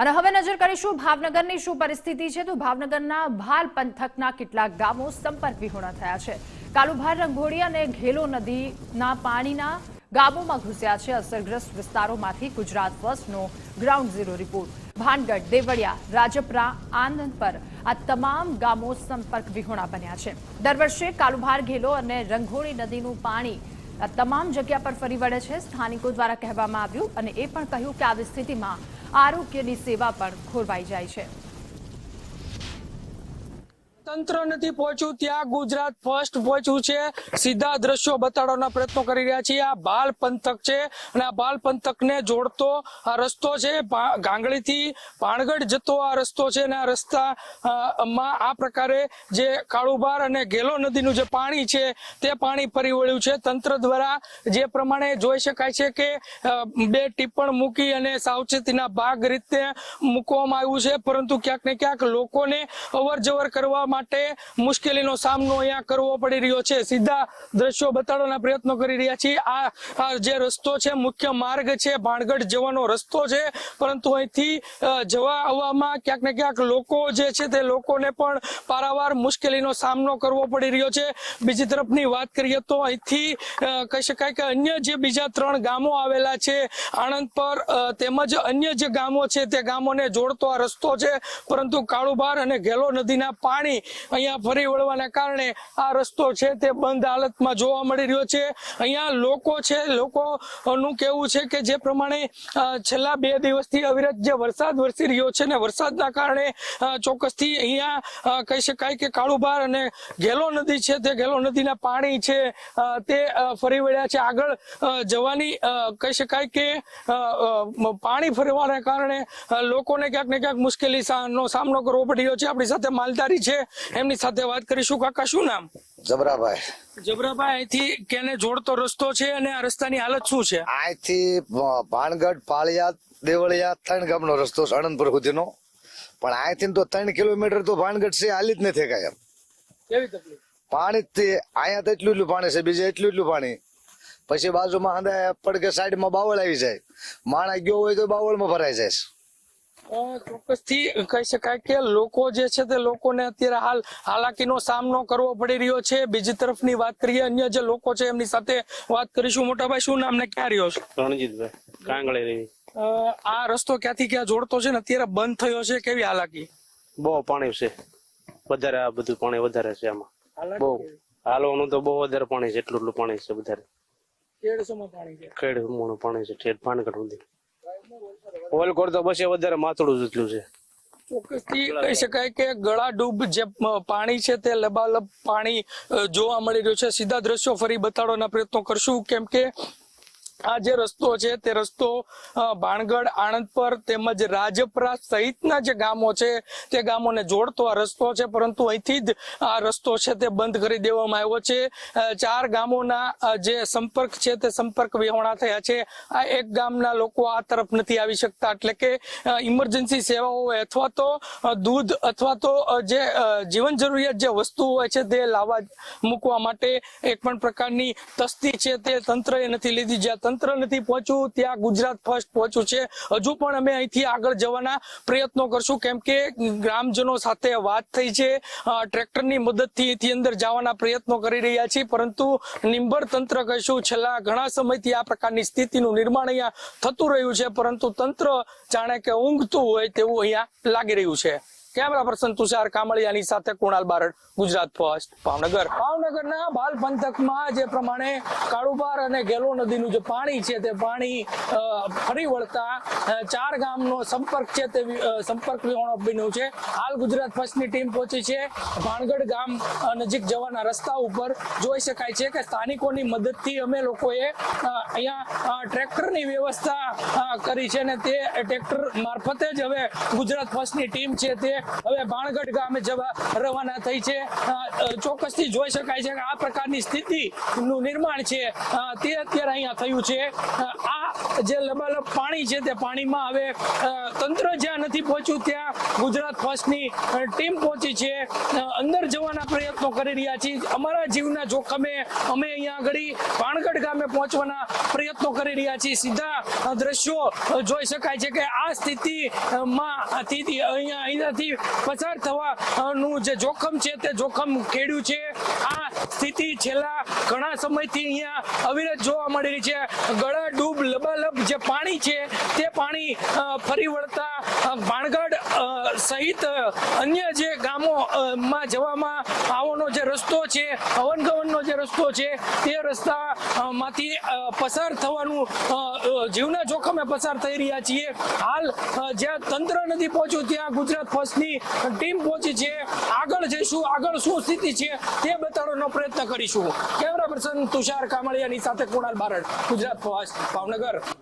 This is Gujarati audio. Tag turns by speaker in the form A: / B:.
A: અને હવે નજર કરીશું ભાવનગરની શું પરિસ્થિતિ છે તો ભાવનગરના ભાલ પંથકના કેટલાક ગામો સંપર્ક વિહોણા થયા છે. કાલુભાર, રંગોળી અને ઘેલો નદીના પાણીના ગામોમાં ઘૂસ્યા છે. અસરગ્રસ્ત વિસ્તારોમાંથી Gujarat ફર્સ્ટનો ground zero report. Bhangadh, Devaliya, Rajpara Anandpar આ તમામ ગામો સંપર્ક વિહોણા બન્યા છે. દર વર્ષે કાલુભાર, ઘેલો અને રંઘોળી નદીનું પાણી આ તમામ જગ્યા પર ફરી વળે છે. સ્થાનિકો દ્વારા કહેવામાં આવ્યું અને એ પણ કહ્યું કે આવી સ્થિતિમાં આરોગ્યની સેવા પણ ખોરવાઈ જાય છે.
B: તંત્ર નથી પહોંચ્યું, ત્યાં ગુજરાત ફર્સ્ટ પહોંચ્યું છે. સીધા દ્રશ્યો બતાડવાના પ્રયત્નો કરી રહ્યા છીએ. આ બાલ પંથક છે અને આ બાલ પંથકને જોડતો આ રસ્તો છે. ગાંગડીથી પાણગઢ જતો આ રસ્તો છે અને આ રસ્તા માં આ પ્રકારે જે કાળુબાર અને ગેલો નદીનું જે પાણી છે તે પાણી ફરી વળ્યું છે. તંત્ર દ્વારા જે પ્રમાણે જોઈ શકાય છે કે બે ટિપ્પણ મૂકી અને સાવચેતીના ભાગ રીતે મૂકવામાં આવ્યું છે. પરંતુ ક્યાંક ને ક્યાંક લોકોને અવર જવર કરવા માટે મુશ્કેલીનો સામનો અહીંયા કરવો પડી રહ્યો છે. સીધા દ્રશ્યો બતાડવાના પ્રયત્નો કરી રહ્યા છીએ. આ જે રસ્તો છે, મુખ્ય માર્ગ છે, ભાણગઢ જવાનો રસ્તો છે. પરંતુ અહીંથી જવા આવવામાં ક્યાંક ને ક્યાંક લોકો જે છે તે લોકોને પણ પારાવાર મુશ્કેલીનો સામનો કરવો પડી રહ્યો છે. બીજી તરફની વાત કરીએ તો અહીંથી કહી શકાય કે અન્ય જે બીજા ત્રણ ગામો આવેલા છે આણંદ પર તેમજ અન્ય જે ગામો છે તે ગામોને જોડતો આ રસ્તો છે. પરંતુ કાળુબાર અને ઘેલો નદીના પાણી અહીંયા ફરી વળવાના કારણે આ રસ્તો છે તે બંધ હાલતમાં જોવા મળી રહ્યો છે. અહીંયા લોકો છે, લોકોનું કહેવું છે કે જે પ્રમાણે છેલ્લા બે દિવસથી અવિરત જે વરસાદ વરસી રહ્યો છે ને વરસાદના કારણે ચોક્કસથી અહીંયા કહી શકાય કે કાળુભાર અને ઘેલો નદી છે, તે ઘેલો નદીના પાણી છે તે ફરી વળ્યા છે. આગળ જવાની કહી શકાય કે પાણી ફરવાના કારણે લોકોને ક્યાંક ને ક્યાંક મુશ્કેલી નો સામનો કરવો પડી રહ્યો છે. આપણી સાથે માલધારી છે એમની સાથે વાત કરીશું. કાકા શું નામ?
C: જબરાભાઈ.
B: જબરાભાઈ અહીંથી કેને જોડતો રસ્તો છે અને આ રસ્તાની હાલત શું છે?
C: અહીંથી ભાણગઢ પાળિયા દેવળિયા ત્રણ ગામનો રસ્તો છે આણંદપુર સુધીનો. પણ અહીંથી તો ત્રણ કિલોમીટર તો ભાણગઢ છે હાલી જ નથી કાંઈ એમ.
B: કેવી તકલીફ?
C: પાણી જ અહીંયા તો એટલું એટલું પાણી છે બીજે એટલું એટલું પાણી. પછી બાજુમાં હંદે પડકે સાઈડમાં બાવળ આવી જાય. માણા ગયો હોય તો બાવળમાં ભરાઈ જાય
B: ચોક્કસથી કહી શકાય કે લોકો જે છે તે લોકોને અત્યારે હાલ હાલાકીનો સામનો કરવો પડી રહ્યો છે. બીજી તરફની વાત કરીએ અન્ય જે લોકો છે એમની સાથે વાત કરીશું. મોટાભાઈ શું નામ ને ક્યાં રહ્યો છે?
D: રણજીતભાઈ કાંગળે રહી.
B: આ રસ્તો ક્યાંથી ક્યાં જોડતો છે ને અત્યારે બંધ થયો છે? કેવી હાલાકી?
D: બહુ પાણી છે. વધારે આ બધું પાણી વધારે છે આમાં. બહુ? હાલવાનું તો બહુ વધારે પાણી છે એટલું એટલું પાણી છે વધારે.
B: તેરસોમાં પાણી છે.
D: ખેડ પાણી છે ઠેઠ પાનગઢ સુધી. ઓલકોડ તો બસ એ વધારે માથડું જેટલું છે.
B: ચોક્કસથી કહી શકાય કે ગળા ડૂબ જે પાણી છે તે લબાલબ પાણી જોવા મળી રહ્યું છે. સીધા દ્રશ્યો ફરી બતાડવાના પ્રયત્નો કરશું. કેમ કે આ જે રસ્તો છે તે રસ્તો બાણગઢ ભાણગઢ આણંદ પર તેમજ રાજપરા સહિતના જે ગામો છે, તે ગામોને જોડતો આ રસ્તો છે. પરંતુ અહીંથી જ આ રસ્તો છે તે બંધ કરી દેવામાં આવ્યો છે. ચાર ગામોના જે સંપર્ક છે તે સંપર્ક વિહોણા થયા છે. આ એક ગામના લોકો આ તરફ નથી આવી શકતા. એટલે કે ઇમરજન્સી સેવાઓ અથવા તો દૂધ અથવા તો જે જીવન જરૂરિયાત જે વસ્તુ હોય છે તે લાવવા મૂકવા માટે એક પણ પ્રકારની તસ્તી છે તે તંત્રએ નથી લીધી. જ્યાં તંત્ર નથી પહોંચ્યું, ત્યાં ગુજરાત ફર્સ્ટ પહોંચ્યું છે. હજુ પણ અમે અહીંથી આગળ જવાના પ્રયત્નો કરશું, કેમ કે ગ્રામજનો સાથે વાત થઈ છે. ટ્રેક્ટરની મદદથી અહીંથી અંદર જવાના પ્રયત્નો કરી રહ્યા છીએ, પરંતુ નિંબર તંત્ર કહીશું, છેલ્લા ઘણા સમયથી આ પ્રકારની સ્થિતિનું નિર્માણ અહીંયા થતું રહ્યું છે, પરંતુ તંત્ર જાણે કે ઊંઘતું હોય તેવું અહીંયા લાગી રહ્યું છે. કેમેરા પર્સન તુષાર કામળિયાની સાથે કુણાલ બારડ, ગુજરાત ફર્સ્ટ, ભાવનગર. ભાવનગરના બાલ પંથકમાં જે પ્રમાણે કાળુબાર અને ગેલો નદીનું જે પાણી છે તે પાણી ફરી વળતા ચાર ગામનો સંપર્ક છે તે સંપર્ક વિહોણો બન્યો છે. હાલ ગુજરાત ફર્સ્ટની ટીમ પહોંચી છે. ભાણગઢ ગામ નજીક જવાના રસ્તા ઉપર જોઈ શકાય છે કે સ્થાનિકોની મદદથી અમે લોકોએ અહીંયા ટ્રેક્ટરની વ્યવસ્થા કરી છે અને તે ટ્રેક્ટર મારફતે જ હવે ગુજરાત ફર્સ્ટની ટીમ છે તે હવે બાણગઢ ગામે જવા રવાના થઈ છે. ચોક્કસથી જોઈ શકાય છે કે આ પ્રકારની સ્થિતિનું નિર્માણ છે. તે અત્યારે અહીંયા થયું છે. આ જે લબાલબ પાણી છે તે પાણીમાં હવે તંત્ર જ્યાં નથી પહોંચ્યું ત્યાં ગુજરાત ફર્સ્ટની ટીમ પહોંચી છે. અંદર જવાના કરી રહ્યા છીએ. અમારા જીવના જોખમે અમે અહીંયા આગળ પાણગઢ ગામે પહોંચવાના પ્રયત્નો કરી રહ્યા છીએ. સીધા દ્રશ્યો જોઈ શકાય છે કે આ સ્થિતિમાં અહીંયા અહીંયાથી પસાર થવાનું જે જોખમ છે તે જોખમ ખેડ્યું છે. આ સ્થિતિ છેલ્લા ઘણા સમયથી અહીંયા અવિરત જોવા મળી રહી છે. ગળા ડૂબ લબાલબ જે પાણી છે તે પાણી ફરી વળતા ભાણગઢ સહિત અન્ય જે ગામો માં જવામાં જે રસ્તો છે ગવનનો જે રસ્તો છે તે રસ્તા અ, માંથી અ, પસાર થવાનું જીવના જોખમે પસાર થઈ રહ્યા છીએ. હાલ જ્યાં તંત્ર નથી પહોંચ્યું ત્યાં ગુજરાત ફર્સ્ટની ટીમ પહોંચી છે. આગળ જઈશું આગળ શું સ્થિતિ છે તે બતાડવાનો પ્રયત્ન કરીશું. કેમેરા પર્સન તુષાર કામળિયાની સાથે કુણાલ બારડ ગુજરાત ફર્સ્ટ ભાવનગર.